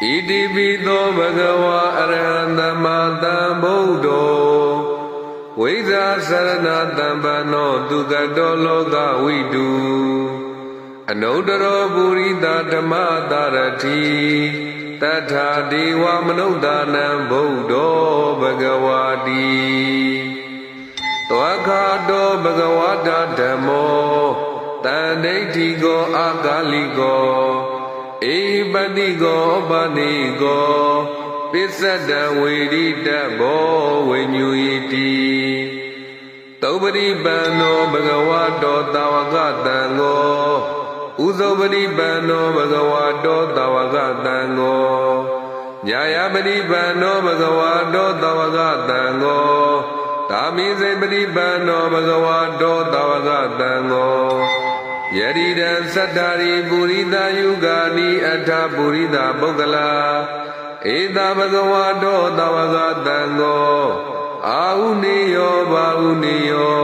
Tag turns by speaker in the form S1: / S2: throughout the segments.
S1: ဣတိပိသောဘဂဝါအရဟံသမ္မာသမ္ဗုဒ္ဓောဝိဇာစရဏတမ္ပနောသူကတောလောကဝိတုအနုတ္တရောပုရိသဓမ္မတာရတိတထာဒေဝမနုဿာနံဗုဒ္ဓောဘဂဝါတိသောခါတောဘဂဝတာဓမ္မောတန်ဒိဋ္ဌိကောအာဂါလိကော ဧပတိကောပတိကောပစ္စဒံဝေရိတဘောဝိညူယတိသုပရိပန္နောဘဂဝတောတာဝကတံကိုဥဇောပရိပန္နောဘဂဝတောတာဝကတံကိုညာယပရိပန္နောဘဂဝတောတာဝကတံကိုကာမိစေပရိပန္နောဘဂဝတောတာဝကတံကို ယရိဒံသတ္တာရိပုရိသယုဂာနိအထပုရိသပုဂ္ဂလာဧတဘဂဝတောတာဝကတံကို အာဟုနေယောဘာဟုနေယော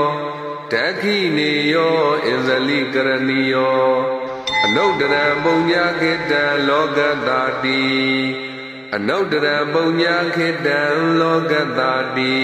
S1: တခိနေယောအင်ဇလိကရဏီယောအနုတ္တရံပုံညာခေတံလောကတာတိအနုတ္တရံပုံညာခေတံလောကတာတိ